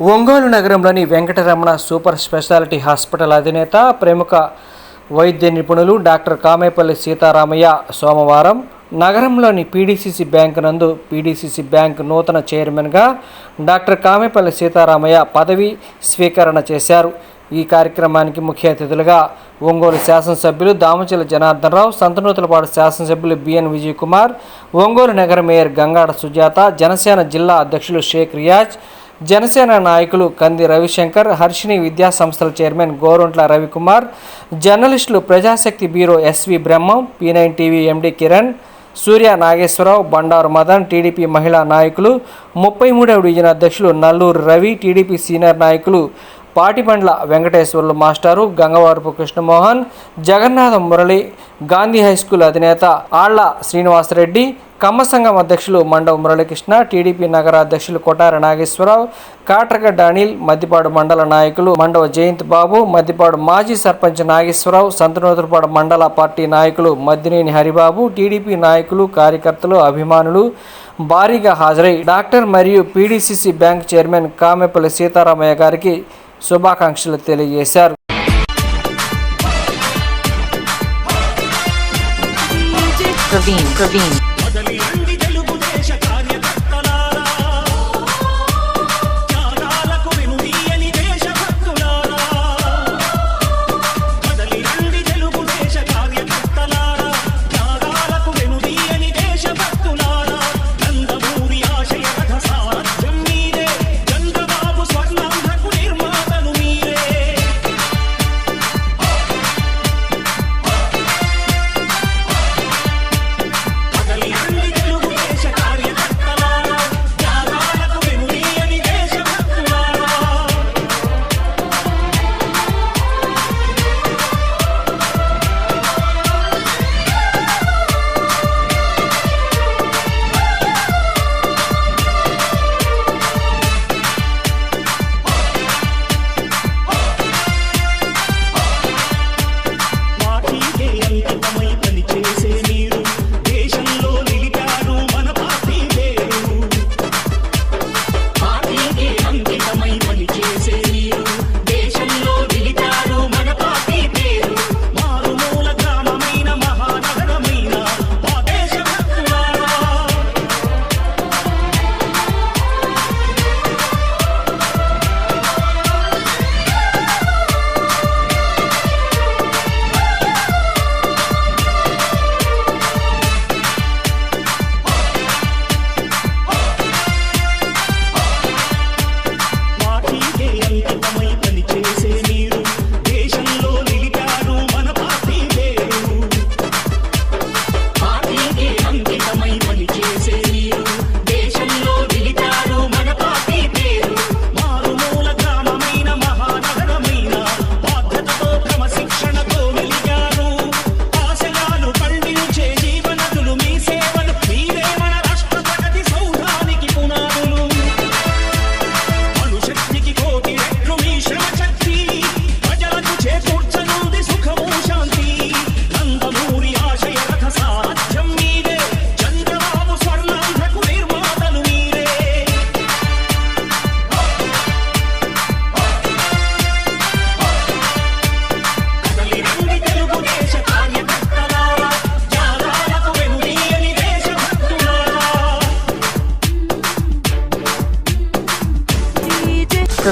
ఒంగోలు నగరంలోని Venkataramana super speciality hospital అధినేత ప్రముఖ వైద్య నిపుణులు డాక్టర్ కామేపల్లి సీతారామయ్య సోమవారం నగరంలోని పీడీసీసీ బ్యాంకు నందు పీడీసీసీ బ్యాంక్ నూతన చైర్మన్గా డాక్టర్ కామేపల్లి సీతారామయ్య పదవి స్వీకరణ చేశారు. ఈ కార్యక్రమానికి ముఖ్య అతిథులుగా ఒంగోలు శాసనసభ్యులు దామచల జనార్దన్ రావు సంతనూతలపాడు శాసనసభ్యులు బిఎన్ విజయ్ కుమార్ ఒంగోలు నగర మేయర్ గంగాడ సుజాత జనసేన జిల్లా అధ్యక్షులు షేక్ రియాజ్ జనసేన నాయకులు కంది రవిశంకర్ హర్షిని విద్యా సంస్థల చైర్మన్ గోరొంట్ల రవికుమార్ జర్నలిస్టులు Prajasakti bureau SV Brahmam P nine TV MD Kiran Surya Nageswara Rao Bandaru Madan TDP మహిళా నాయకులు ముప్పై మూడవ డివిజన్ అధ్యక్షులు నల్లూరు రవి టీడీపీ సీనియర్ నాయకులు పాటిపండ్ల వెంకటేశ్వర్లు మాస్టారు గంగవారపు కృష్ణమోహన్ జగన్నాథం మురళి గాంధీ హైస్కూల్ అధినేత ఆళ్ళ శ్రీనివాసరెడ్డి కమ్మ సంఘం అధ్యక్షులు మండవ మురళీకృష్ణ టీడీపీ నగర అధ్యక్షులు కొటార నాగేశ్వరరావు కాట్రగడ్డ అనిల్ మద్దిపాడు మండల నాయకులు మండవ జయంత్ బాబు మద్దిపాడు మాజీ సర్పంచ్ నాగేశ్వరరావు సంతనోతులపాడు మండల పార్టీ నాయకులు మద్దినేని హరిబాబు టీడీపీ నాయకులు కార్యకర్తలు అభిమానులు భారీగా హాజరై డాక్టర్ మరియు PDCC bank chairman Kamepalli Seetharamaiah garu శుభాకాంక్షలు తెలియజేశారు Praveen, Praveen,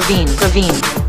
Praveen, Praveen,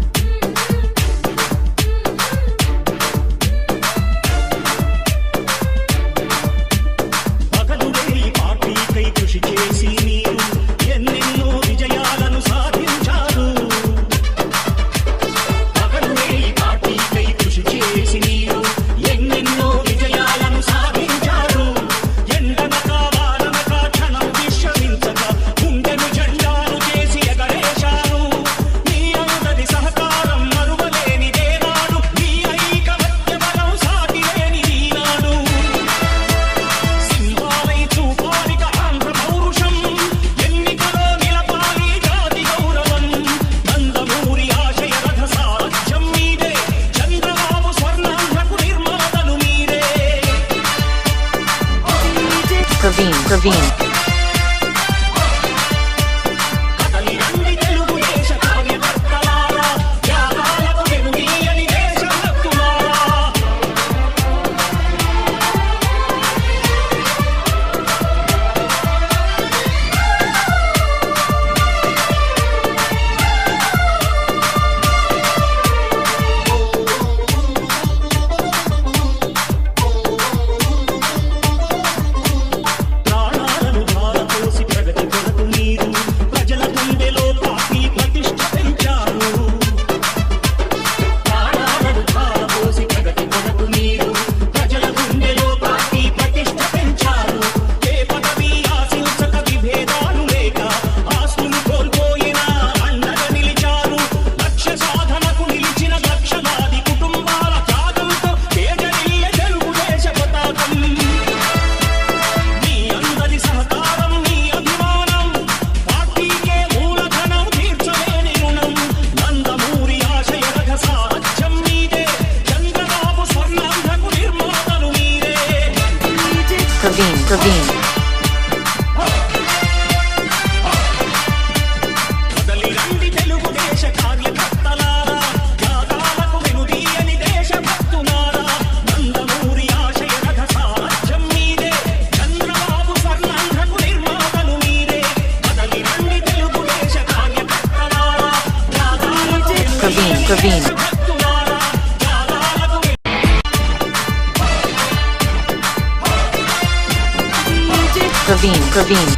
Gravine. Praveen.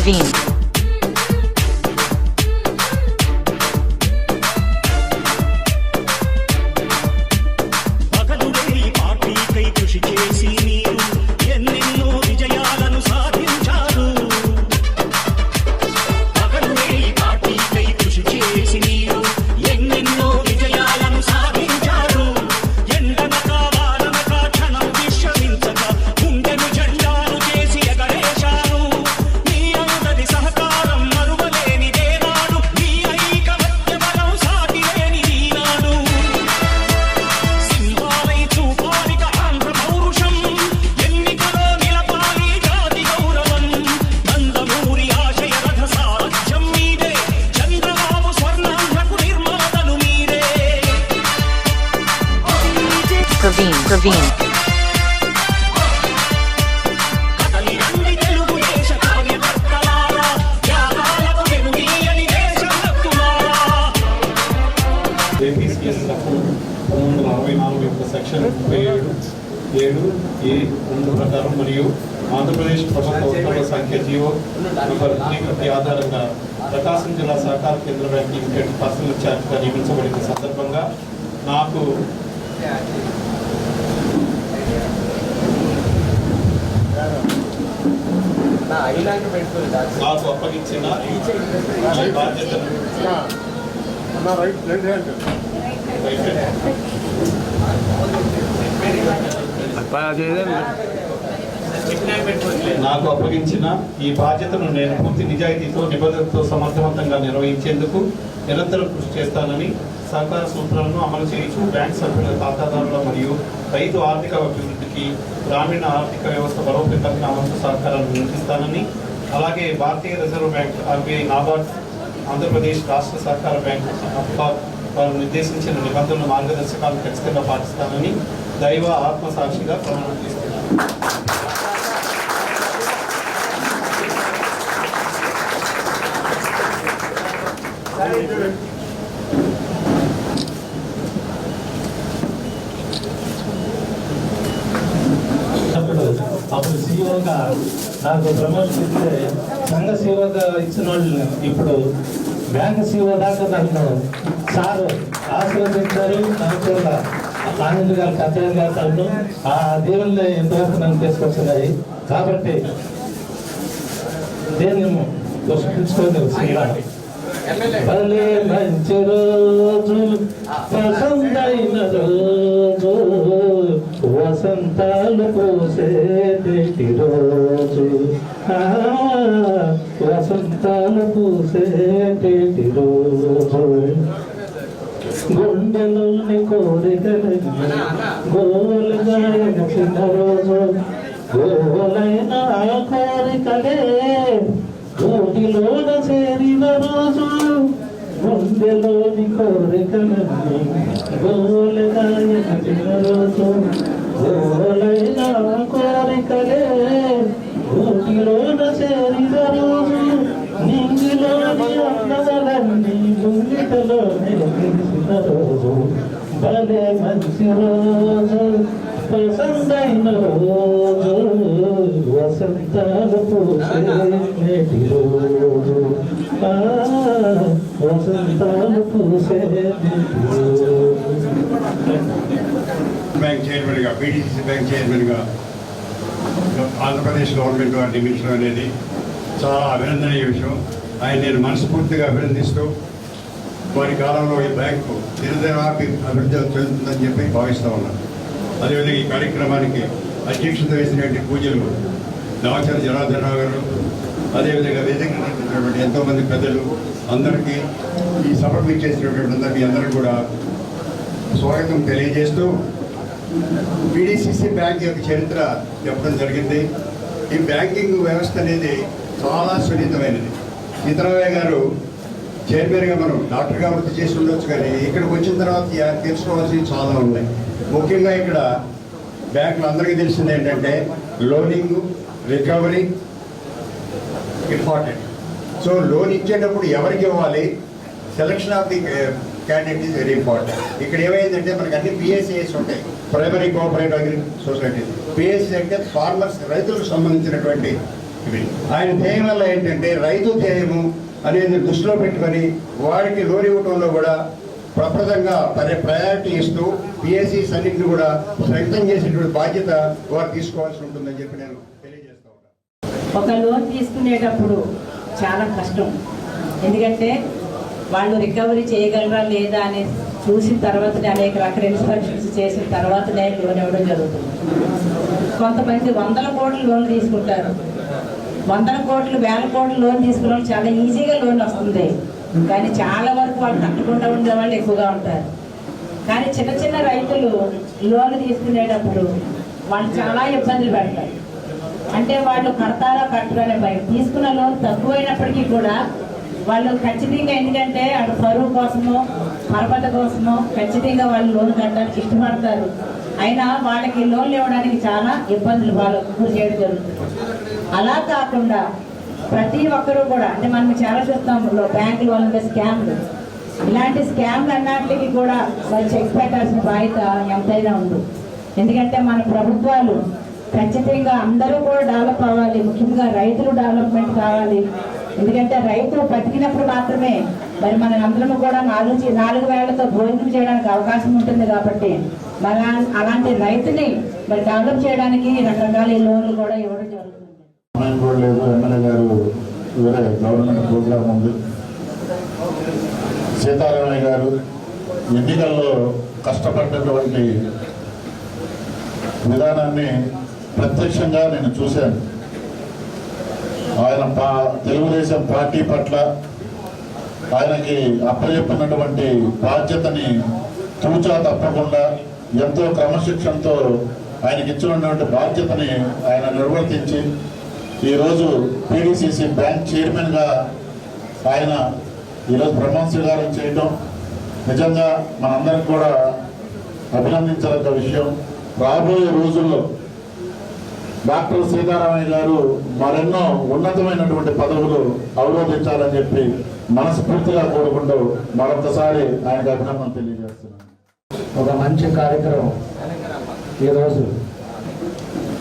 Levine. ప్రకారంగా ప్రకాశం జిల్లా సహకార కేంద్ర బ్యాంక్ లిమిటెడ్ పర్సనల్ ఛార్జ్గా నియమించబడిన సందర్భంగా నాకు నాకు అప్పగించిన బాధ్యతను అది నాకు అప్పగించిన ఈ బాధ్యతను నేను పూర్తి నిజాయితీతో నిబద్ధతతో సమర్థవంతంగా నిర్వహించేందుకు నిరంతరం కృషి చేస్తానని సహకార సూత్రాలను అమలు చేయించు బ్యాంక్ సభ్యుల ఖాతాదారుల మరియు రైతు ఆర్థిక అభివృద్ధికి గ్రామీణ ఆర్థిక వ్యవస్థ బలోపేతానికి అమలు సహకారాలను నిర్మిస్తానని అలాగే భారతీయ reserve bank RBI NABARD Andhra Pradesh రాష్ట్ర సహకార బ్యాంకు వారు నిర్దేశించిన నిబంధనలు మార్గదర్శకాలను ఖచ్చితంగా పాటిస్తానని దైవ ఆత్మసాక్షిగా ప్రమాణం చేస్తున్నారు నాకు ప్రమోషన్ ఇస్తే సంఘ సేవగా ఇచ్చిన వాళ్ళు ఇప్పుడు బ్యాంక్ సేవ దాకా నన్ను సార్ ఆశీర్వదించారు. నాకు కూడా ఆనంద్ గారు కత్యాన్ గారు తను ఆ దేవుళ్ళు ఎంతవరకు నన్ను తీసుకొస్తున్నాయి. కాబట్టి దేన్ని పుష్పించుకొని శ్రీరామ్. భలే మంచి రోజు వసంతైన రోజు వసంతాలు పూసేటి రోజు. వసంతాలు పూసేటి రోజు గుండెలోని కోరికలన్నీ గోలుగా ఎగిసిన రోజు గోలైన ఆ కోరికలే గోటిలోన చేరిన రోజు గుండెలోని కోరికలన్నీ గోలుగా ఎగిసిన రోజు గోలైన కోరికలే గోటిలోన చేరిన నింగిలోని అందలన్నీ గుండెలోనే తెలిసిన రోజు భలే మంచి రోజు వసంతైన రోజు వసంతాలు పూసే నేటి రోజు. వసంతాలు పూసే నేటి రోజు. బ్యాంక్ చైర్మన్గా బీడీసీ బ్యాంక్ చైర్మన్గా ఆంధ్రప్రదేశ్ గవర్నమెంట్ వారు నియమించడం అనేది చాలా అభినందనీయ విషయం. ఆయన నేను మనస్ఫూర్తిగా అభినందిస్తూ వారి కాలంలో ఈ బ్యాంకు దినదినాపి అభివృద్ధి చెందుతుందని చెప్పి భావిస్తూ ఉన్నాను. అదేవిధంగా ఈ కార్యక్రమానికి అధ్యక్షత వేసినటువంటి పూజలు దాచర జనార్దనరావు గారు అదేవిధంగా వేదిక నడిపినటువంటి ఎంతోమంది పెద్దలు అందరికీ ఈ సభకు అందరికీ అందరికీ కూడా స్వాగతం తెలియజేస్తూ పిడిసిసి బ్యాంక్ యొక్క చరిత్ర చెప్పడం జరిగింది. ఈ బ్యాంకింగ్ వ్యవస్థ అనేది చాలా సున్నితమైనది. సీతారామయ్య గారు చైర్మన్గా మనం డాక్టర్గా వృత్తి చేసి ఉండొచ్చు కానీ ఇక్కడికి వచ్చిన తర్వాత తెలుసుకోవాల్సినవి చాలా ఉన్నాయి. ముఖ్యంగా ఇక్కడ బ్యాంకులు అందరికీ తెలిసింది ఏంటంటే loaning recovery important. So loan ఇచ్చేటప్పుడు ఎవరికి ఇవ్వాలి? Selection of the candidate is very important. ఇక్కడ ఏమైందంటే మనకి అన్ని పిఎస్సిఎస్ ఉంటాయి. Primary cooperative agri society. PSC అంటే ఫార్మర్స్ రైతులకు సంబంధించినటువంటి ఇవి. ఆయన ధ్యేయం వల్ల ఏంటంటే రైతు ధ్యేయము అనేది దృష్టిలో పెట్టుకొని వారికి లోన్ ఇవ్వడంలో కూడా ప్రప్రదంగా పరి ప్రయారిటీ ఇస్తూ పిఎస్సిస్ అన్నింటిని కూడా స్ట్రెంగ్తన్ చేసేటువంటి బాధ్యత వారు తీసుకోవాల్సి ఉంటుందని చెప్పి నేను తెలియజేస్తా ఉంటాను ఒక లోన్ తీసుకునేటప్పుడు చాలా కష్టం. ఎందుకంటే వాళ్ళు రికవరీ చేయగలరా లేదా అని చూసిన తర్వాతనే అనేక రకాల ఇన్స్పెక్షన్స్ చేసిన తర్వాతనే లోన్ ఇవ్వడం జరుగుతుంది. కొంతమంది వందల కోట్లు లోన్ తీసుకుంటారు. వందల కోట్లు వేల కోట్లు లోన్ తీసుకున్న వాళ్ళు చాలా ఈజీగా లోన్ వస్తుంది. కానీ చాలా వరకు వాళ్ళు కట్టకుండా ఉండే వాళ్ళు ఎక్కువగా ఉంటారు. కానీ చిన్న చిన్న రైతులు లోన్ తీసుకునేటప్పుడు వాళ్ళు చాలా ఇబ్బందులు పెడతారు. అంటే వాళ్ళు కడతారా కట్టరా అనే భయం. తీసుకున్న లోన్ తక్కువైనప్పటికీ కూడా వాళ్ళు ఖచ్చితంగా ఎందుకంటే అటు పరువు కోసమో పరపత కోసమో ఖచ్చితంగా వాళ్ళు లోన్ కట్టడానికి ఇష్టపడతారు. అయినా వాళ్ళకి లోన్లు ఇవ్వడానికి చాలా ఇబ్బందులు వాళ్ళకు గురి చేయడం జరుగుతుంది. అలా కాకుండా ప్రతి ఒక్కరూ కూడా అంటే మనం చాలా చూస్తాం బ్యాంకుల వల్ల స్కామ్లు. ఇలాంటి స్కామ్లు అన్నింటికి కూడా వాళ్ళు చెక్ పెట్టాల్సిన బాధ్యత ఎంతైనా ఉంది. ఎందుకంటే మన ప్రభుత్వాలు ఖచ్చితంగా అందరూ కూడా డెవలప్ అవ్వాలి. ముఖ్యంగా రైతులు డెవలప్మెంట్ కావాలి. ఎందుకంటే రైతు బతికినప్పుడు మాత్రమే మరి మన అందరం కూడా నాలుగు నాలుగు వేళ్ళతో భోజనం చేయడానికి అవకాశం ఉంటుంది కాబట్టి మన అలాంటి రైతుని మరి డెవలప్ చేయడానికి రకరకాల లోన్లు కూడా ఇవ్వడం జరుగుతుంది. గారు సీతారామయ్య గారు ఎన్నికల్లో కష్టపడినటువంటి విధానాన్ని ప్రత్యక్షంగా నేను చూశాను. ఆయన పా తెలుగుదేశం పార్టీ పట్ల ఆయనకి అప్పచెప్పినటువంటి బాధ్యతని తూచా తప్పకుండా ఎంతో క్రమశిక్షణతో ఆయనకి ఇచ్చినటువంటి బాధ్యతని ఆయన నిర్వర్తించి ఈరోజు పీడిసిసి బ్యాంక్ చైర్మన్గా ఆయన ఈరోజు బ్రహ్మ స్వీకారం చేయటం నిజంగా మనందరం కూడా అభినందించదగ్గ విషయం. రాబోయే రోజుల్లో డాక్టర్ సీతారామయ్య గారు మరెన్నో ఉన్నతమైనటువంటి పదవులు అవరోధించాలని చెప్పి మనస్ఫూర్తిగా కోరుకుంటూ మరొకసారి ఆయనకు అభినందన తెలియజేస్తున్నాను. ఒక మంచి కార్యక్రమం ఈరోజు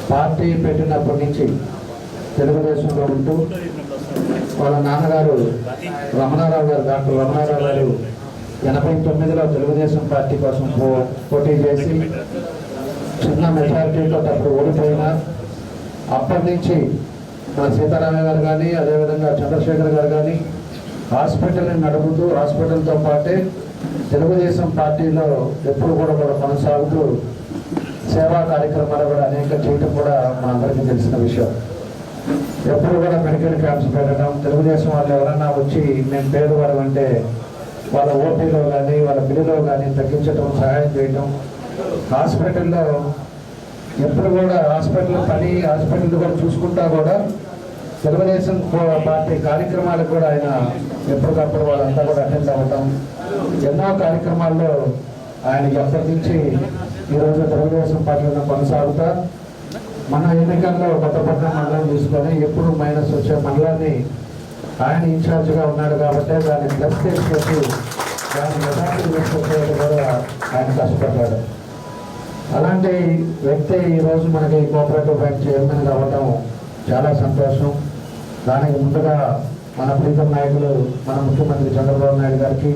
పార్టీ పెట్టినప్పటి నుంచి తెలుగుదేశంలో ఉంటూ వాళ్ళ నాన్నగారు రమణారావు గారు డాక్టర్ రమణారావు గారు ఎనభై తొమ్మిదిలో తెలుగుదేశం పార్టీ కోసం పో- పోటీ చేసి చిన్న మెజారిటీతో అప్పుడు ఓడిపోయినా అప్పటి నుంచి మన సీతారామయ్య గారు కానీ అదేవిధంగా చంద్రశేఖర్ గారు కానీ హాస్పిటల్ని నడుపుతూ హాస్పిటల్తో పాటే తెలుగుదేశం పార్టీలో ఎప్పుడు కూడా కూడా కొనసాగుతూ సేవా కార్యక్రమాలు కూడా అనేక చేయటం కూడా మనందరికీ తెలిసిన విషయం. ఎప్పుడు కూడా మెడికల్ క్యాంప్స్ పెట్టడం తెలుగుదేశం వాళ్ళు ఎవరన్నా వచ్చి మేము పేదవాళ్ళం అంటే వాళ్ళ ఓటీలో కానీ వాళ్ళ బిల్లులో కానీ తగ్గించడం సహాయం చేయటం హాస్పిటల్లో ఎప్పుడు కూడా హాస్పిటల్ పని హాస్పిటల్ కూడా చూసుకుంటా కూడా తెలుగుదేశం పార్టీ కార్యక్రమాలకు కూడా ఆయన ఎప్పటికప్పుడు వాళ్ళంతా కూడా అటెండ్ అవ్వటం ఎన్నో కార్యక్రమాల్లో ఆయన ఎప్పటినుంచి ఈరోజు తెలుగుదేశం పార్టీలో కొనసాగుతా. మన ఎన్నికల్లో కొత్తపట్నం మండలం తీసుకొని ఎప్పుడు మైనస్ వచ్చే మండలాన్ని ఆయన ఇన్ఛార్జ్గా ఉన్నాడు కాబట్టి దాన్ని ప్లస్ చేసి దాన్ని మెజార్టీ తీసుకొచ్చేది కూడా ఆయన కష్టపడ్డాడు. అలాంటి వ్యక్తి ఈరోజు మనకి కోఆపరేటివ్ బ్యాంక్ చైర్మన్ కావటం చాలా సంతోషం. దానికి ముందుగా మన ప్రీతం నాయకులు మన ముఖ్యమంత్రి చంద్రబాబు నాయుడు గారికి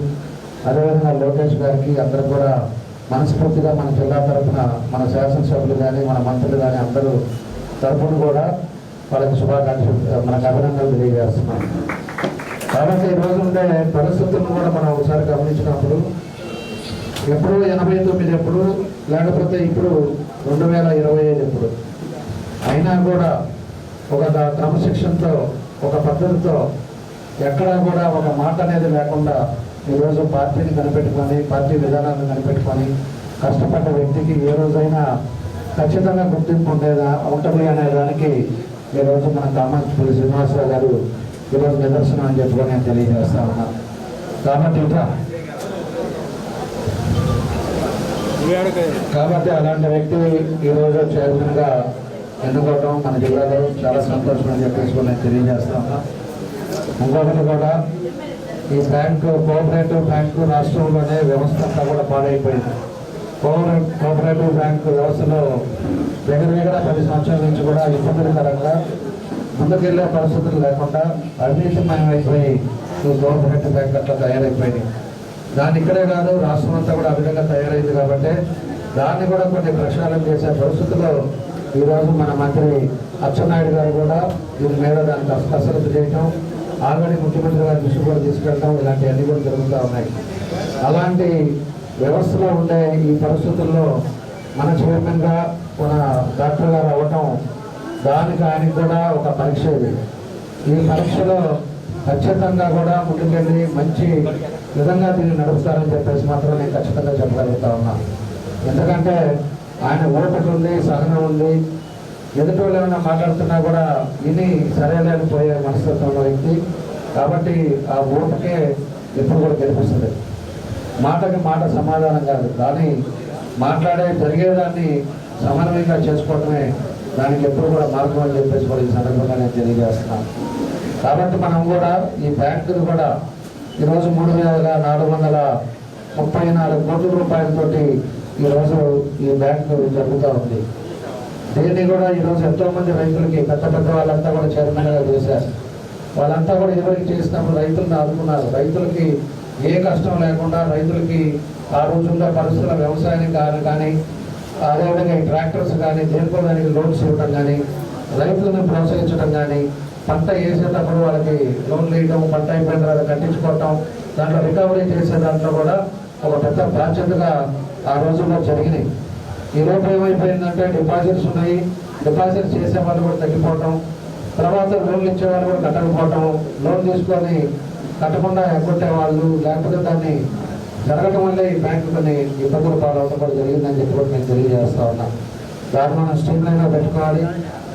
అదేవిధంగా లోకేష్ గారికి అందరూ కూడా మనస్ఫూర్తిగా మన జిల్లా తరఫున మన శాసనసభ్యులు కానీ మన మంత్రులు కానీ అందరూ తరఫున కూడా వాళ్ళకి శుభాకాంక్షలు మనకు అభినందనలు తెలియజేస్తున్నాం. కాబట్టి ఈ రోజు ఉండే పరిస్థితులను కూడా మనం ఒకసారి గమనించినప్పుడు ఎప్పుడు ఎనభై తొమ్మిది ఎప్పుడు లేకపోతే ఇప్పుడు రెండు వేల ఇరవై ఐదు ఇప్పుడు. అయినా కూడా ఒక క్రమశిక్షణతో ఒక పద్ధతితో ఎక్కడా కూడా ఒక మాట అనేది లేకుండా ఈరోజు పార్టీని కనిపెట్టుకొని పార్టీ విధానాలను కనిపెట్టుకొని కష్టపడ్డ వ్యక్తికి ఏ రోజైనా ఖచ్చితంగా గుర్తింపు ఉండేదా ఉంటుంది అనే దానికి ఈరోజు మన కామాక్షపల్లి శ్రీనివాసరావు గారు ఈరోజు నిదర్శనం అని చెప్పుకొని నేను తెలియజేస్తా ఉన్నాను కాబట్టి ఇట్లా కాబట్టి అలాంటి వ్యక్తి ఈరోజు చైర్మన్గా ఎన్నుకోవటం మన జిల్లాలో చాలా సంతోషం అని చెప్పేసి నేను తెలియజేస్తా ఉన్నా. ఇంకొకటి కూడా ఈ బ్యాంకు కోఆపరేటివ్ బ్యాంకు రాష్ట్రంలోనే వ్యవస్థ అంతా కూడా పాడైపోయింది. కోఆపరేటివ్ బ్యాంకు వ్యవస్థలో దగ్గర దగ్గర పది సంవత్సరాల నుంచి కూడా ఇబ్బందికరంగా ముందుకెళ్ళే పరిస్థితులు లేకుండా అవినీతిమయమైపోయి ఈ కోఆపరేటివ్ బ్యాంక్ అట్లా తయారైపోయింది దాన్ని ఇక్కడే కాదు రాష్ట్రం అంతా కూడా ఆ విధంగా తయారైంది కాబట్టి దాన్ని కూడా కొన్ని ప్రక్షాళన చేసే పరిస్థితుల్లో ఈరోజు మన మంత్రి అచ్చెన్నాయుడు గారు కూడా దీని మీద దానికి కసరత్తు చేయటం ఆల్రెడీ ముఖ్యమంత్రి గారి దృష్టి కూడా తీసుకెళ్ళడం ఇలాంటివన్నీ కూడా జరుగుతూ ఉన్నాయి. అలాంటి వ్యవస్థలో ఉండే ఈ పరిస్థితుల్లో మన చైర్మన్గా మన డాక్టర్ గారు అవ్వటం దానికి ఆయనకు కూడా ఒక పరీక్ష ఇది. ఈ పరీక్షలో ఖచ్చితంగా కూడా ముందుకెళ్ళి మంచి విధంగా దీన్ని నడుపుతారని చెప్పేసి మాత్రం నేను ఖచ్చితంగా చెప్పగలుగుతా ఉన్నా. ఎందుకంటే ఆయన ఓపిక ఉంది సహనం ఉంది. ఎదుటి వాళ్ళు ఏమైనా మాట్లాడుతున్నా కూడా విని సరేలేకపోయే మనస్తత్వం ఉన్న వ్యక్తి. కాబట్టి ఆ ఓపికే ఎప్పుడు కూడా గెలిపిస్తుంది. మాటకి మాట సమాధానం కాదు. కానీ మాట్లాడే జరిగేదాన్ని సమన్వయంగా చేసుకోవడమే దానికి ఎప్పుడు కూడా మార్గం అని చెప్పేసి కూడా ఈ సందర్భంగా నేను తెలియజేస్తున్నాను. కాబట్టి మనం కూడా ఈ బ్యాంకులు కూడా ఈరోజు మూడు వేల నాలుగు వందల ముప్పై నాలుగు కోట్ల రూపాయలతోటి ఈరోజు ఈ బ్యాంకు జరుగుతూ ఉంది. దీన్ని కూడా ఈరోజు ఎంతోమంది రైతులకి పెద్ద పెద్ద వాళ్ళంతా కూడా చైర్మన్గా చేశారు. వాళ్ళంతా కూడా ఎవరికి చేసినప్పుడు రైతులను ఆదుకున్నారు. రైతులకి ఏ కష్టం లేకుండా రైతులకి ఆ రోజుల్లో పరిస్థితుల వ్యవసాయానికి కానీ కానీ అదేవిధంగా ఈ ట్రాక్టర్స్ కానీ దేనికోదానికి లోన్స్ ఇవ్వడం కానీ రైతులను ప్రోత్సహించడం కానీ పంట వేసేటప్పుడు వాళ్ళకి లోన్లు ఇవ్వడం పంట అయిపోయిన తర్వాత కట్టించుకోవటం దాంట్లో రికవరీ చేసే దాంట్లో కూడా ఒక పెద్ద బాధ్యతగా ఆ రోజుల్లో జరిగినాయి. ఈ రోజు ఏమైపోయిందంటే డిపాజిట్స్ ఉన్నాయి. డిపాజిట్ చేసే వాళ్ళు కూడా తగ్గిపోవటం తర్వాత లోన్లు ఇచ్చే వాళ్ళు కూడా కట్టకపోవటం లోన్ తీసుకొని కట్టకుండా ఎగ్గొట్టే వాళ్ళు లేకపోతే దాన్ని జరగటం వల్లే ఈ బ్యాంకు కొన్ని ఇబ్బందులు పాలవటం కూడా జరిగిందని చెప్పి కూడా నేను తెలియజేస్తా ఉన్నాను దాన్ని మనం స్ట్రీమ్ పెట్టుకోవాలి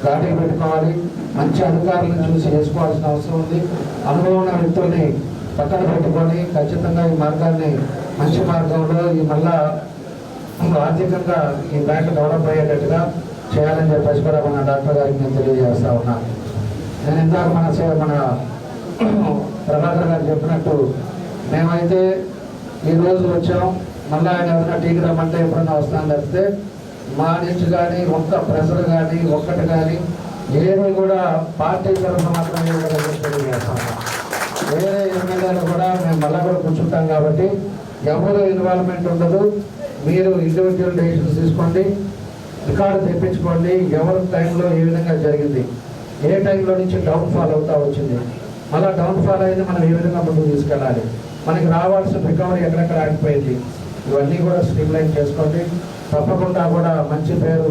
ఘాటికి పెట్టుకోవాలి మంచి అధికారులను చూసి చేసుకోవాల్సిన అవసరం ఉంది. అనుభవం ఉన్న వ్యక్తుల్ని పక్కన పెట్టుకొని ఖచ్చితంగా ఈ మార్గాన్ని మంచి మార్గంలో ఈ మళ్ళా ఆర్థికంగా ఈ బ్యాంక్ డెవలప్ అయ్యేటట్టుగా చేయాలని చెప్పేసి కూడా మన డాక్టర్ గారికి నేను తెలియజేస్తా ఉన్నా. నేను ఇందాక మన మన ప్రభాకర్ గారు చెప్పినట్టు మేమైతే ఈ రోజు వచ్చాం మళ్ళీ ఆయన ఎవరైనా టీకి రమ్మంటే ఎప్పుడైనా వస్తాను లేకపోతే మా నుంచి కానీ ఒక్క ప్రెషర్ కానీ ఒక్కటి కానీ ఏమీ కూడా పార్టీ తరఫున మాత్రమే తెలియజేస్తాము వేరే ఎమ్మెల్యేలు కూడా మేము మళ్ళా కూడా కూర్చుంటాం కాబట్టి ఎవరు ఇన్వాల్వ్మెంట్ ఉండదు. మీరు ఇండివిజువల్ డెసిషన్స్ తీసుకోండి. రికార్డు తెప్పించుకోండి. ఎవరి టైంలో ఏ విధంగా జరిగింది ఏ టైంలో నుంచి డౌన్ ఫాల్ అవుతా వచ్చింది. మళ్ళీ డౌన్ ఫాల్ అయింది మనం ఏ విధంగా ముందుకు తీసుకెళ్ళాలి? మనకి రావాల్సిన రికవరీ ఎక్కడెక్కడ ఆగిపోయింది? ఇవన్నీ కూడా స్ట్రీమ్లైన్ చేసుకోండి. తప్పకుండా కూడా మంచి పేరు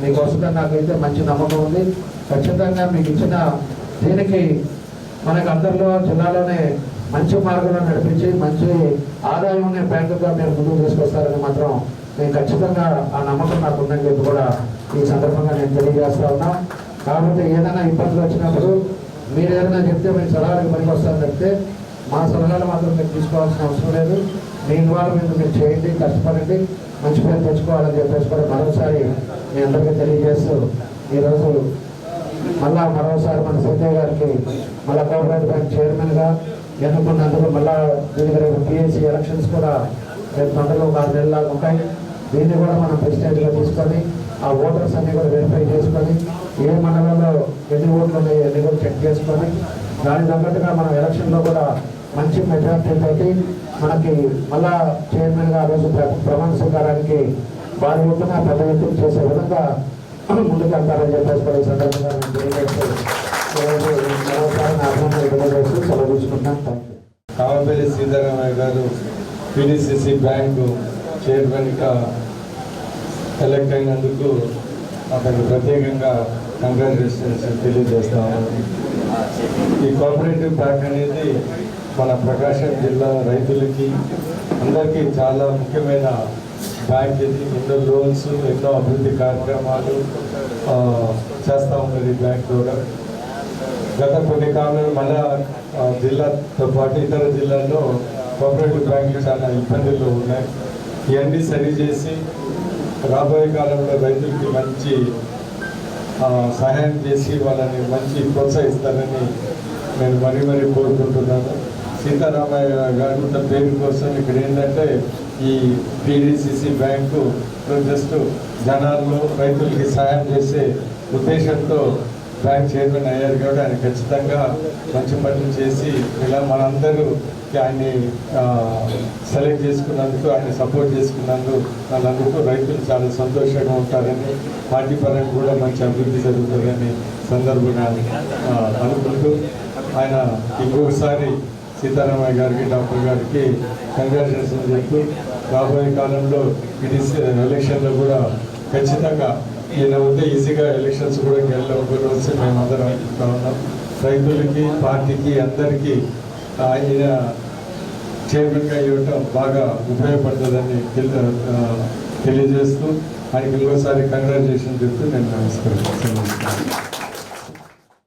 మీకు వస్తుందని నాకైతే మంచి నమ్మకం ఉంది. ఖచ్చితంగా మీకు ఇచ్చిన దీనికి మనకు అందరిలో జిల్లాలోనే మంచి మార్గంలో నడిపించి మంచి ఆదాయం ఉన్న బ్యాంకుగా మీరు ముందుకు తీసుకొస్తారని మాత్రం నేను ఖచ్చితంగా ఆ నమ్మకం నాకు ఉందని చెప్పి కూడా ఈ సందర్భంగా నేను తెలియజేస్తా ఉన్నా. కాబట్టి ఏదైనా ఇబ్బందులు వచ్చినప్పుడు మీరు ఏదైనా చెప్తే మీ సలహాలకు పనికి వస్తారని చెప్తే మా సలహాలు మాత్రం మీరు తీసుకోవాల్సిన అవసరం లేదు. మీ మీరు మీరు చేయండి కష్టపడండి. మంచి పేరు తెచ్చుకోవాలని చెప్పేసి కూడా మరోసారి మీ అందరికీ తెలియజేస్తూ ఈరోజు మళ్ళా మరోసారి మన సీతయ్య గారికి మళ్ళా కోఆపరేటివ్ బ్యాంక్ చైర్మన్గా ఎన్నుకున్నందుకు మళ్ళా దీనికి రేపు పిఎస్సి ఎలక్షన్స్ కూడా రేపు తొందరలో ఒక ఆరు నెలలా ఉంటాయి. దీన్ని కూడా మనం ప్రెసిడెంట్గా తీసుకొని ఆ ఓటర్స్ అన్ని కూడా వెరిఫై చేసుకొని ఏ మండలంలో ఎన్ని ఓట్లు ఉన్నాయో అన్ని కూడా చెక్ చేసుకొని దాని తగ్గట్టుగా మనం ఎలక్షన్లో కూడా మంచి మెజార్టీ తోటి మనకి మళ్ళా చైర్మన్గా ఆ రోజు ప్రమాణ స్వీకారానికి భారీ ఎత్తున పెద్ద ఎత్తున చేసే విధంగా ముందుకు వెళ్తారని చెప్పేసి కూడా ఈ సందర్భంగా నేను సీతారామయ్య గారు పిడిసిసి బ్యాంకు చైర్మన్గా సెలెక్ట్ అయినందుకు అతనికి ప్రత్యేకంగా కంగ్రాచులేషన్స్ తెలియజేస్తాము ఈ కోఆపరేటివ్ బ్యాంక్ అనేది మన ప్రకాశం జిల్లా రైతులకి అందరికీ చాలా ముఖ్యమైన బ్యాంక్ ఇది. ఎన్నో లోన్స్ ఎన్నో అభివృద్ధి కార్యక్రమాలు చేస్తూ ఉన్నది బ్యాంక్ కూడా గత కొన్ని కాలంలో మన జిల్లాతో పాటు ఇతర జిల్లాల్లో కోఆపరేటివ్ బ్యాంకులు చాలా ఇబ్బందులు ఉన్నాయి. ఇవన్నీ సరిచేసి రాబోయే కాలంలో రైతులకి మంచి సహాయం చేసి వాళ్ళని మంచి ప్రోత్సహిస్తారని నేను మరీ మరీ కోరుకుంటున్నాను. సీతారామయ్య గారు ఉన్న పేరు కోసం ఇక్కడ ఏంటంటే ఈ పీడిసిసి బ్యాంకు జస్ట్ జనాల్లో రైతులకి సహాయం చేసే ఉద్దేశంతో బ్యాంక్ చైర్మన్ అయ్యారు కాబట్టి ఆయన ఖచ్చితంగా మంచి పనులు చేసి ఇలా మనందరూ ఆయన్ని సెలెక్ట్ చేసుకున్నందుకు ఆయన సపోర్ట్ చేసుకున్నందుకు వాళ్ళందుకు రైతులు చాలా సంతోషంగా ఉంటారని పార్టీ పరంగా కూడా మంచి అభివృద్ధి జరుగుతుందని సందర్భంగా అనుకుంటూ ఆయన ఇంకొకసారి సీతారామయ్య గారికి డాక్టర్ గారికి కంగ్రాచులేషన్ చెప్తూ రాబోయే కాలంలో ఇది ఎలక్షన్లో కూడా ఖచ్చితంగా ఈయన ఉంటే ఈజీగా ఎలక్షన్స్ కూడా గెలవకూడదు మేము అందరం అనుకుంటా ఉన్నాం. రైతులకి పార్టీకి అందరికీ ఆయన చైర్మన్గా ఇవ్వటం బాగా ఉపయోగపడుతుందని తెలియజేస్తూ ఆయనకి ఇంకోసారి కంగ్రాచులేషన్ చెప్తూ నేను నమస్కరిస్తున్నాను